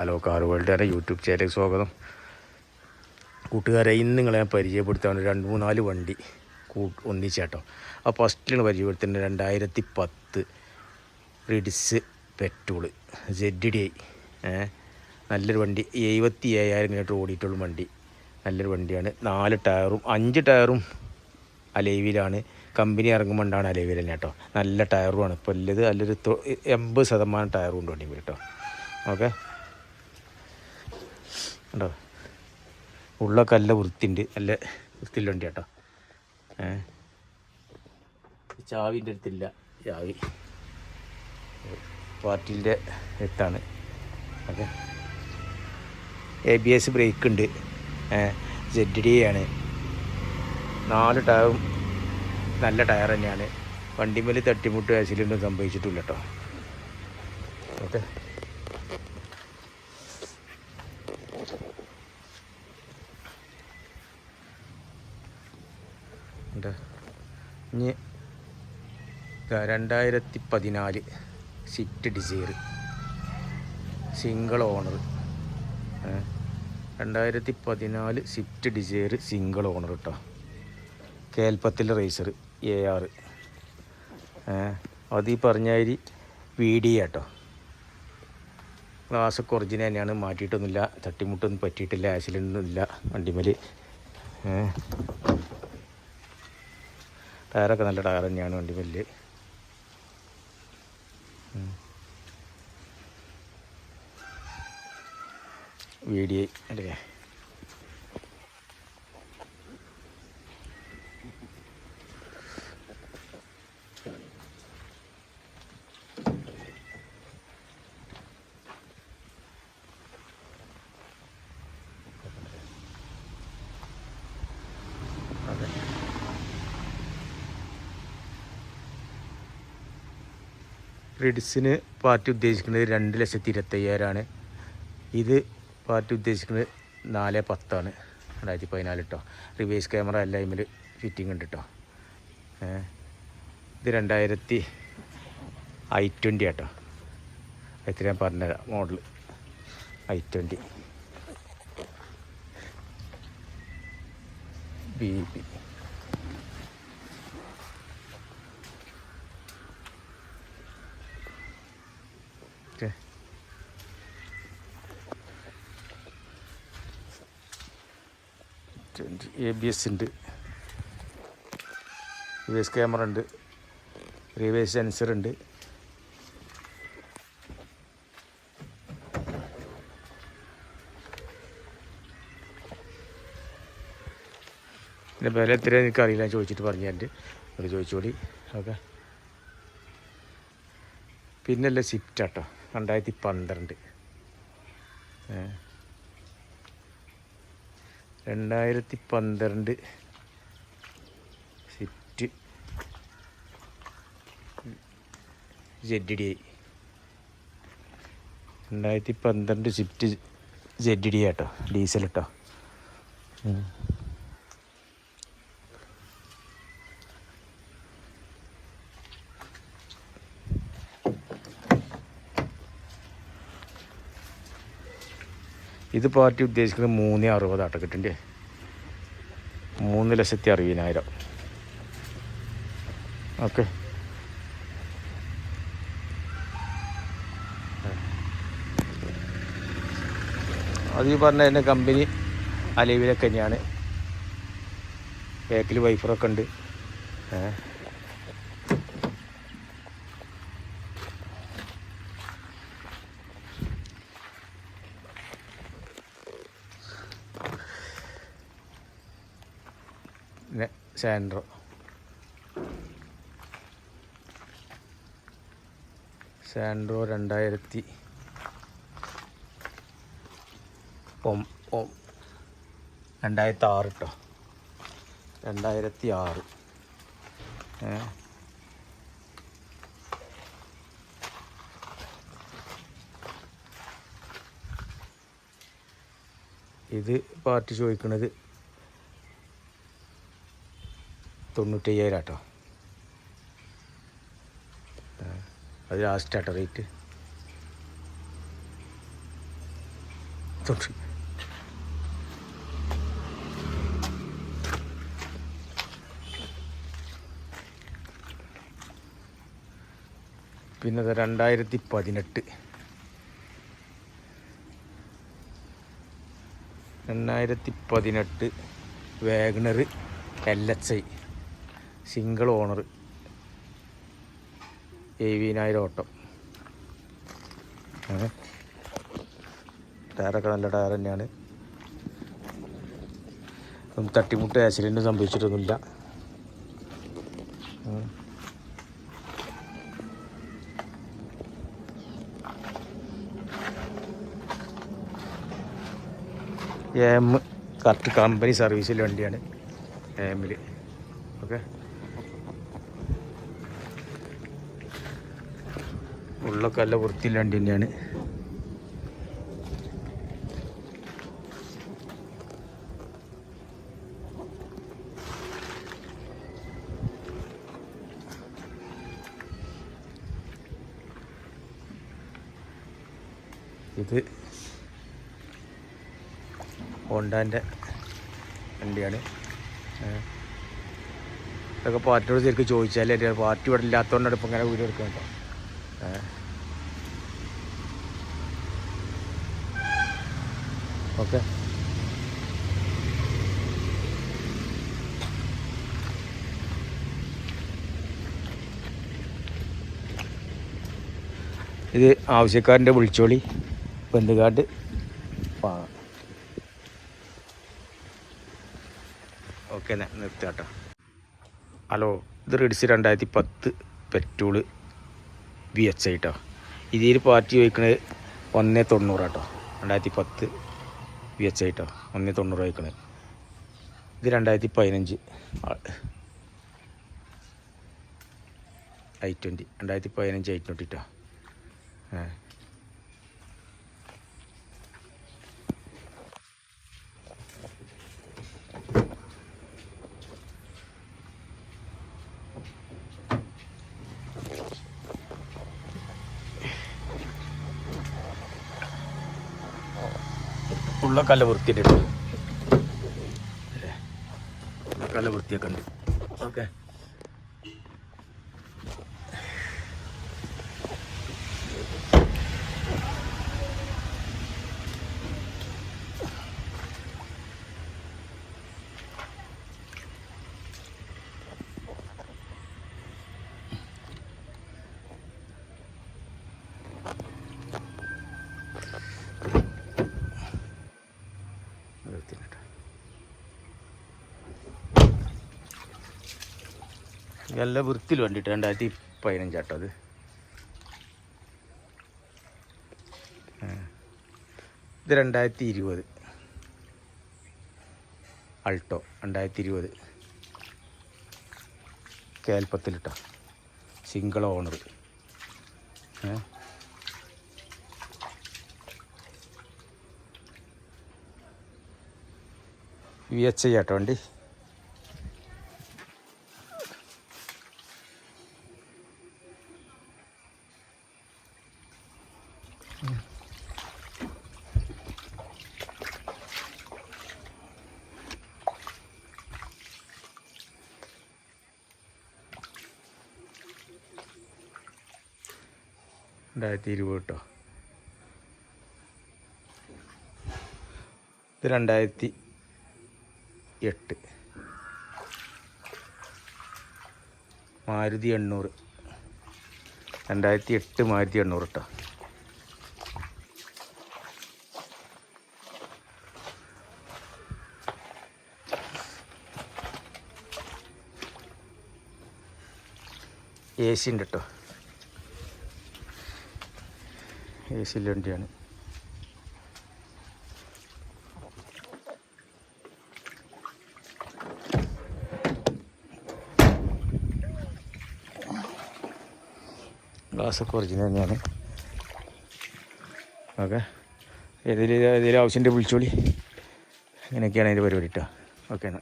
Hello car വേൾഡുകാരെ YouTube ചാനലിലേക്ക് സ്വാഗതം. കൂട്ടുകാരെ ഇന്ന് നിങ്ങളെ പരിചയപ്പെടുത്താൻ രണ്ട് മൂന്നാൽ വണ്ടി കൂ ഒന്നിച്ചേട്ടോ ആ ഫസ്റ്റിൽ പരിചയപ്പെടുത്തുന്നത് രണ്ടായിരത്തി പത്ത് Ritz petrol Z D I നല്ലൊരു വണ്ടി. എഴുപത്തി ഏഴായിരം കിലോമീറ്റർ ഓടിയിട്ടുള്ള വണ്ടി. നല്ലൊരു വണ്ടിയാണ്. നാല് ടയറും അഞ്ച് ടയറും അലൈവിലാണ് കമ്പനി ഇറങ്ങുമ്പോണ്ടാണ് അലൈവിൽ തന്നെ കേട്ടോ. നല്ല ടയറുമാണ്. ഇപ്പോൾ ഉള്ളത് നല്ലൊരു എൺപത് ശതമാനം ടയറും ഉണ്ട് വണ്ടി കേട്ടോ. ഓക്കെ? ഉണ്ടോ ഉള്ളൊക്കെ നല്ല വൃത്തിയുണ്ട് നല്ല വൃത്തിയുള്ള വണ്ടി കേട്ടോ ഏ? ചാവിന്റെ അടുത്തില്ല ചാവി. പാർട്ടിന്റെ അടുത്താണ് okay. A B S brake ഉണ്ട്. ജെഡ് ഡി ആണ്. നാല് ടയറും നല്ല ടയർ തന്നെയാണ്. വണ്ടിമേൽ തട്ടിമുട്ട് ആക്സിഡന്റ് സംഭവിച്ചിട്ടില്ല കേട്ടോ ഓക്കെ ഉണ്ട് ഇനി രണ്ടായിരത്തി പതിനാല് സിറ്റ് ഡിസൈർ സിംഗിൾ ഓണർ. രണ്ടായിരത്തി പതിനാല് സ്വിഫ്റ്റ് ഡിസൈർ സിംഗിൾ ഓണർ കേട്ടോ കേൽപ്പത്തിൽ റേസർ എ ആർ അത് ഈ പറഞ്ഞാരി വി ഡി കേട്ടോ ഗ്ലാസ്സൊക്കെ ഒറിജിനൽ തന്നെയാണ്. മാറ്റിയിട്ടൊന്നുമില്ല. തട്ടിമുട്ടൊന്നും പറ്റിയിട്ടില്ല. ആക്സിഡന്റ് ഒന്നും ഇല്ല വണ്ടിമേൽ ടയറൊക്കെ നല്ല ടയർ തന്നെയാണ് വണ്ടി വി വീഡിയോ അല്ലേ? റിഡ്സിന് പാർട്ടി ഉദ്ദേശിക്കുന്നത് രണ്ട് ലക്ഷത്തി ഇരുപത്തയ്യായിരമാണ് ഇത് പാർട്ടി ഉദ്ദേശിക്കുന്നത് നാല് പത്താണ്. രണ്ടായിരത്തി പതിനാല് കേട്ടോ റിവേഴ്സ് ക്യാമറ എല്ലാ ഇതിൽ ഫിറ്റിംഗ് ഉണ്ട് കേട്ടോ ഇത് രണ്ടായിരത്തി ഐ ട്വന്റി കേട്ടോ എത്ര ഞാൻ പറഞ്ഞുതരാം model I twenty B P twenty A B S ഉണ്ട്. റിവേഴ്സ് ക്യാമറ ഉണ്ട്. റിവേഴ്സ് സെൻസർ ഉണ്ട്. വില എത്ര എനിക്ക് അറിയില്ല ചോദിച്ചിട്ട് പറഞ്ഞു എന്റെ അത് ചോദിച്ചോടി ഓക്കെ. പിന്നല്ല സിഫ്റ്റ് കേട്ടോ രണ്ടായിരത്തി പന്ത്രണ്ട്. രണ്ടായിരത്തി പന്ത്രണ്ട് സ്വിഫ്റ്റ് ജെഡ് ഡി ഐ രണ്ടായിരത്തി പന്ത്രണ്ട് Swift Z D auto diesel കേട്ടോ ഇത് പാർട്ടി ഉദ്ദേശിക്കുന്നത് മൂന്ന് അറുപത് കിട്ടണ്ടേ? മൂന്ന് ലക്ഷത്തി അറുപതിനായിരം. ഓക്കെ. അത് ഈ പറഞ്ഞ എന്റെ കമ്പനി അലവിലൊക്കെ തന്നെയാണ്. ബാക്കിൽ വൈഫറൊക്കെ ഉണ്ട്. ഏ പിന്നെ സാൻഡ്രോ സാൻഡ്രോ രണ്ടായിരത്തി രണ്ടായിരത്തി ആറ് കേട്ടോ രണ്ടായിരത്തി ആറ് ഇത് പാർട്ടി ചോദിക്കുന്നത് തൊണ്ണൂറ്റയ്യായിരം കേട്ടോ അത് ലാസ്റ്റ് ആട്ടോ റേറ്റ്. തൊണ്ണൂറ്റി പിന്നെ രണ്ടായിരത്തി പതിനെട്ട് രണ്ടായിരത്തി പതിനെട്ട് WagonR L H I. Single owner. എഴുപതിനായിരം ഓട്ടം? ടയറൊക്കെ നല്ല ടയർ തന്നെയാണ്. തട്ടിമുട്ട് ആക്സിഡന്റ് സംഭവിച്ചിട്ടൊന്നുമില്ല. എം കറക്റ്റ് കമ്പനി സർവീസിൽ വണ്ടിയാണ് എമ്മിൽ ഓക്കെ? ഉള്ളൊക്കെ നല്ല വൃത്തിയില്ലാണ്ട് തന്നെയാണ് ഇത് ഹോണ്ടാന്റെ വണ്ടിയാണ്. ഇതൊക്കെ പാർട്ടിയോട് ശരിക്കും ചോദിച്ചാലേ അറിയാം. പാർട്ടി ഇവിടെ ഇല്ലാത്തതുകൊണ്ടാണ് ഇപ്പം ഇങ്ങനെ വീട് ഏ. ഓക്കെ. ഇത് ആവശ്യക്കാരന്റെ വിളിച്ചോളി ബന്ധുകാട്ട് ഓക്കെ നിർത്തി കേട്ടോ ഹലോ ഇത് റെഡിസ് രണ്ടായിരത്തി പത്ത് പെട്രോൾ വി എച്ച് ഐ കേട്ടോ ഇതിൽ പാർട്ടി ചോദിക്കുന്നത് ഒന്നേ തൊണ്ണൂറ് കേട്ടോ രണ്ടായിരത്തി പത്ത് വി എച്ച് ഐ കേട്ടോ ഒന്നേ തൊണ്ണൂറ് ചോദിക്കുന്നത് ഇത് രണ്ടായിരത്തി പതിനഞ്ച് ഐ ട്വന്റി രണ്ടായിരത്തി പതിനഞ്ച് ഐ ട്വന്റി കേട്ടോ കല്ല നല്ല ഉള്ളൊക്കെ നല്ല വൃത്തിയൊക്കെ ഉണ്ട് ഓക്കെ. നല്ല വൃത്തിയിൽ വേണ്ടിയിട്ട് രണ്ടായിരത്തി പതിനഞ്ചാട്ടോ അത്. ഇത് രണ്ടായിരത്തി ഇരുപത്. അൾട്ടോ രണ്ടായിരത്തി ഇരുപത്. കേൽപ്പത്തിലിട്ടോ single owner. V H I auto വണ്ടി. രണ്ടായിരത്തി ഇരുപത് കേട്ടോ. ഇത് രണ്ടായിരത്തി എട്ട് മാരുതി എണ്ണൂറ്. രണ്ടായിരത്തി എട്ട് മാരുതി എണ്ണൂറ് കേട്ടോ. എ സി ഉണ്ട് കേട്ടോ എ സിയിൽ വണ്ടിയാണ്. ഗ്ലാസ്സൊക്കെ ഒറിജിനൽ തന്നെയാണ്. ഓക്കെ. ഏതെങ്കിലും ഏതെങ്കിലും ആവശ്യമുണ്ടെങ്കിൽ വിളിച്ചോളി. ഇങ്ങനെയൊക്കെയാണ് അതിന്റെ പരിപാടി കേട്ടോ ഓക്കെ എന്നാൽ